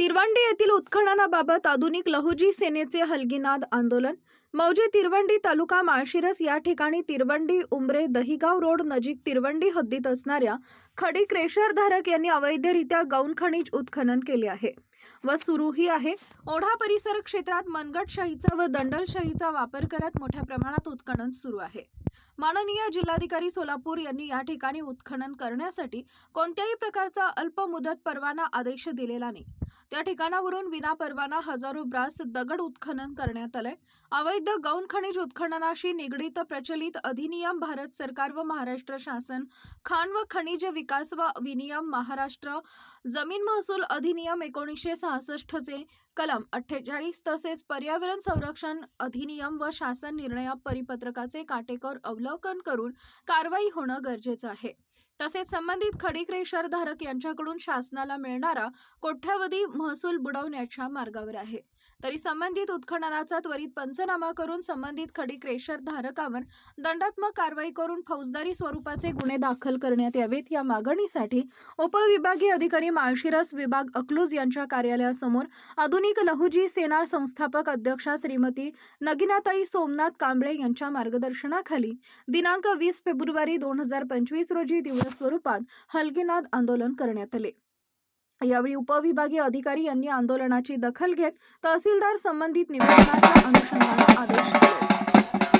तिरवंडी येथील उत्खननाबाबत आधुनिक लहुजी सेनेचे हलगीनाद आंदोलन. मौजे तिरवंडी तालुका माळशिरस या ठिकाणी तिरवंडी उंबरे दहिगाव रोड नजीक तिरवंडी हद्दीत असणाऱ्या खडी क्रेशरधारक यांनी अवैधरित्या गौण खनिज उत्खनन केले आहे व सुरूही आहे. ओढा परिसर क्षेत्रात मनगटशाहीचा व दंडलशाहीचा वापर करत मोठ्या प्रमाणात उत्खनन सुरू आहे. माननीय जिल्हाधिकारी सोलापूर यांनी या ठिकाणी उत्खनन करण्यासाठी कोणत्याही प्रकारचा अल्प मुदत परवाना आदेश दिलेला नाही. त्या ठिकाणावरून विना परवाना हजारो ब्रास दगड उत्खनन करण्यात आलंय. अवैध गौण खनिज उत्खननाशी निगडीत प्रचलित अधिनियम भारत सरकार व महाराष्ट्र शासन खाण व खनिज विकास व विनियम महाराष्ट्र जमीन महसूल अधिनियम एकोणीसशे सहासष्टचे कलम अठ्ठेचाळीस तसेच पर्यावरण संरक्षण अधिनियम व शासन निर्णया परिपत्रकाचे काटेकोर अवलंब अवलोकन करून कारवाई होणं गरजेचं आहे. तसेच संबंधित खडी क्रेशर धारक यांच्याकडून शासनाला मिळणारा कोट्यावधी महसूल बुडवण्याच्या मार्गावर आहे. तरी संबंधित उत्खननाचा त्वरित पंचनामा करून संबंधित खडी क्रेशर धारकावर दंडात्मक कारवाई करून फौजदारी स्वरूपाचे गुन्हे दाखल करण्यात यावेत. या मागणीसाठी उपविभागीय अधिकारी माळशिरस विभाग अकलूज यांच्या कार्यालयासमोर आधुनिक लहुजी सेना संस्थापक अध्यक्षा श्रीमती नगिनाताई सोमनाथ कांबळे यांच्या मार्गदर्शनाखाली दिनांक वीस फेब्रुवारी दोन हजार पंचवीस रोजी तीव्र स्वरूपात हलगीनाद आंदोलन करण्यात आले. यावेळी उपविभागीय अधिकारी यांनी आंदोलनाची दखल घेत तहसीलदार संबंधित निवेदनाच्या अनुषंगाने आदेश दिले.